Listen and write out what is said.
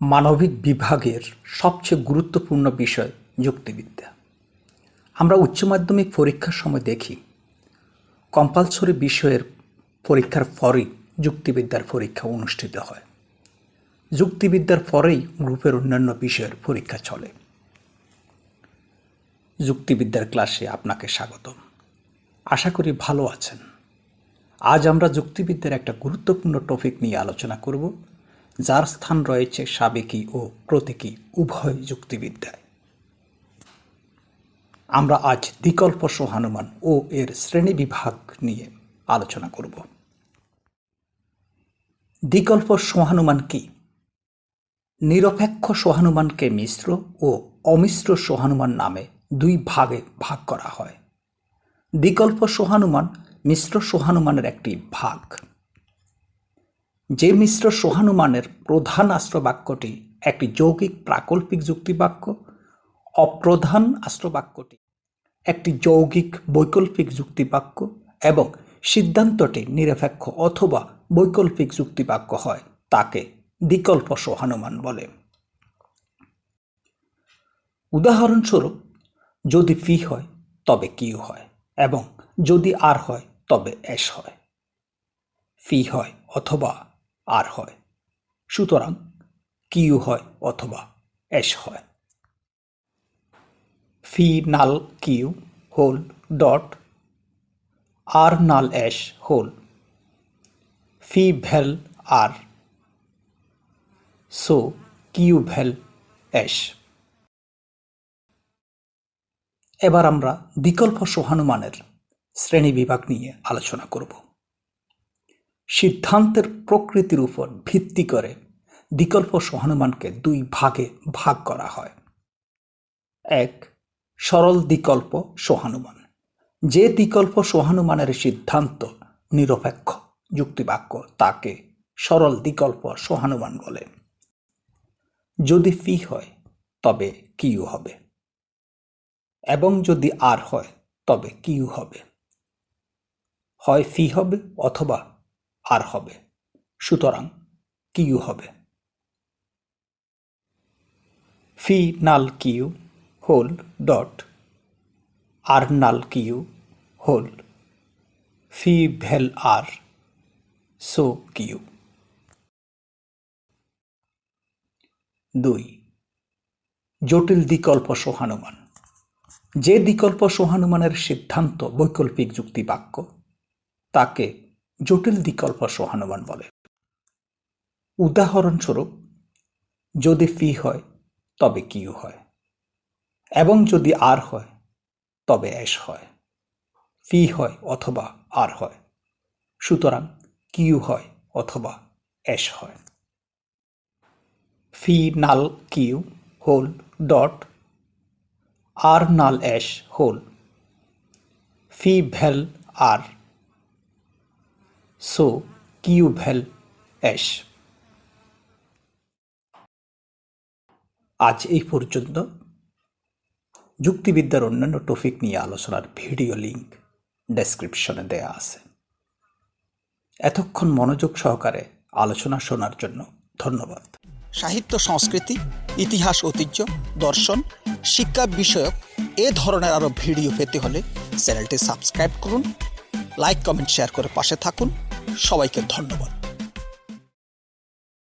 মানবিক বিভাগের সবচেয়ে গুরুত্বপূর্ণ বিষয় যুক্তিবিদ্যা। আমরা উচ্চ মাধ্যমিক পরীক্ষার সময় দেখি কম্পালসরি বিষয়ের পরীক্ষার পরেই যুক্তিবিদ্যার পরীক্ষা অনুষ্ঠিত হয়। যুক্তিবিদ্যার পরেই গ্রুপের অন্যান্য বিষয়ের পরীক্ষা চলে। যুক্তিবিদ্যার ক্লাসে আপনাকে স্বাগতম। আশা করি ভালো আছেন। আজ আমরা যুক্তিবিদ্যার একটা গুরুত্বপূর্ণ টপিক নিয়ে আলোচনা করব। যার স্থান রয়েছে সাবেকি ও প্রতীকী উভয় যুক্তিবিদ্যায়। আমরা আজ বিকল্প সহানুমান ও এর শ্রেণি বিভাগ নিয়ে আলোচনা করব। বিকল্প সহানুমান কি? নিরপেক্ষ সহানুমানকে মিশ্র ও অমিশ্র সহানুমান নামে দুই ভাগে ভাগ করা হয়। বিকল্প সহানুমান মিশ্র সহানুমানের একটি ভাগ। যে মিশ্র সোহানুমানের প্রধান আশ্রবাক্যটি একটি যৌগিক প্রাকল্পিক যুক্তিবাক্য, অপ্রধান আশ্রবাক্যটি একটি যৌগিক বৈকল্পিক যুক্তিবাক্য এবং সিদ্ধান্তটি নিরপেক্ষ অথবা বৈকল্পিক যুক্তিবাক্য হয়, তাকে বিকল্প সোহানুমান বলে। উদাহরণস্বরূপ, যদি ফি হয়, তবে কিউ হয় এবং যদি আর হয়, তবে এস হয়। ফি হয় অথবা আর হয়। সুতরাং কিউ হয় অথবা এস হয়। ফি নাল কিউ হোল ডট আর নাল এস হোল। ফি ভেল আর সো কিউ ভেল এস। এবার আমরা বিকল্প সহানুমানের শ্রেণি বিভাগ নিয়ে আলোচনা করব। সিদ্ধান্তের প্রকৃতির উপর ভিত্তি করে বিকল্প সহানুমানকে দুই ভাগে ভাগ করা হয়। এক, সরল বিকল্প সহানুমান। যে বিকল্প সহানুমানের সিদ্ধান্ত নিরপেক্ষ যুক্তিবাক্য তাকে সরল বিকল্প সহানুমান বলে। যদি ফি হয়, তবে কিউ হবে। এবং যদি আর হয়, তবে কিউ হবে। হয় ফি হবে অথবা আর হবে। সুতরাং কিউ হবে। ফি নাল কিউ হোল ডট। আর নাল কিউ হোল। ফি ভেল আর সো কিউ। দুই। জটিল বিকল্প সোহানুমান। যে বিকল্প সোহানুমানের সিদ্ধান্ত বৈকল্পিক যুক্তি বাক্য, তাকে জটিল বিকল্প সহানুমান বলে। উদাহরণস্বরূপ, যদি ফি হয়, তবে কিউ হয়, এবং যদি আর হয়, তবে এস হয়, ফি হয় অথবা আর হয়, সুতরাং কিউ হয় অথবা এস হয়। ফি নাল কিউ হোল ডট, আর নাল এস হোল, ফি ভেল আর সো কিউ ভেল এস আজ এই পর্যন্ত। যুক্তিবিদ্যার অন্যান্য টপিক নিয়ে আলোচনার ভিডিও লিঙ্ক ডেসক্রিপশনে দেয়া আছে। এতক্ষণ মনোযোগ সহকারে আলোচনা শোনার জন্য ধন্যবাদ। সাহিত্য, সংস্কৃতি, ইতিহাস, ঐতিহ্য, দর্শন, শিক্ষা বিষয়ক এ ধরনের আরও ভিডিও পেতে হলে চ্যানেলটি সাবস্ক্রাইব করুন লাইক কমেন্ট শেয়ার করে পাশে থাকুন। সবাইকে ধন্যবাদ।